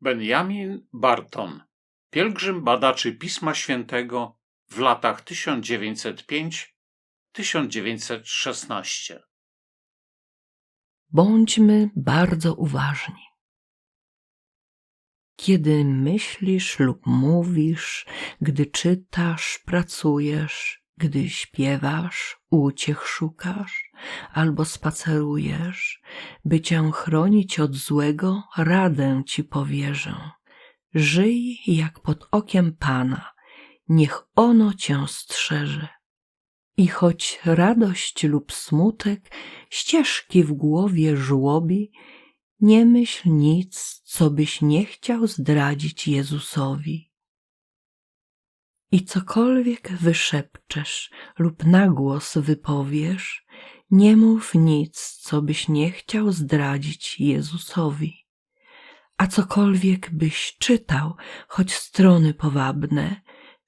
Benjamin Barton, pielgrzym badaczy Pisma Świętego w latach 1905-1916. Bądźmy bardzo uważni. Kiedy myślisz lub mówisz, gdy czytasz, pracujesz, gdy śpiewasz, uciech szukasz albo spacerujesz, by cię chronić od złego, radę ci powierzę. Żyj jak pod okiem Pana, niech ono cię strzeże. I choć radość lub smutek ścieżki w głowie żłobi, nie myśl nic, co byś nie chciał zdradzić Jezusowi. I cokolwiek wyszepczesz lub na głos wypowiesz, nie mów nic, co byś nie chciał zdradzić Jezusowi. A cokolwiek byś czytał, choć strony powabne,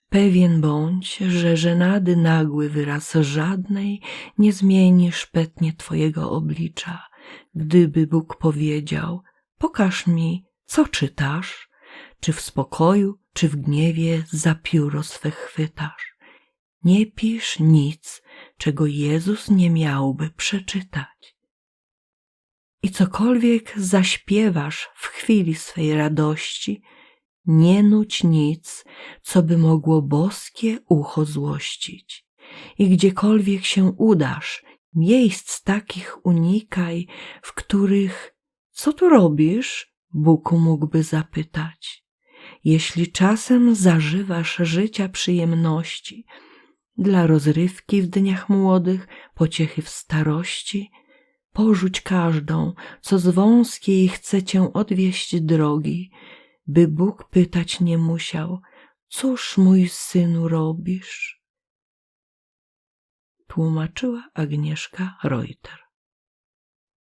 pewien bądź, że żenady nagły wyraz żadnej nie zmieni szpetnie twojego oblicza, gdyby Bóg powiedział, pokaż mi, co czytasz, czy w spokoju, czy w gniewie za pióro swe chwytasz. Nie pisz nic, czego Jezus nie miałby przeczytać. I cokolwiek zaśpiewasz w chwili swej radości, nie nuć nic, co by mogło boskie ucho złościć. I gdziekolwiek się udasz, miejsc takich unikaj, w których co tu robisz? Bóg mógłby zapytać. Jeśli czasem zażywasz życia przyjemności, dla rozrywki w dniach młodych, pociechy w starości, porzuć każdą, co z wąskiej chce cię odwieść drogi, by Bóg pytać nie musiał, cóż mój synu robisz? Tłumaczyła Agnieszka Reuter.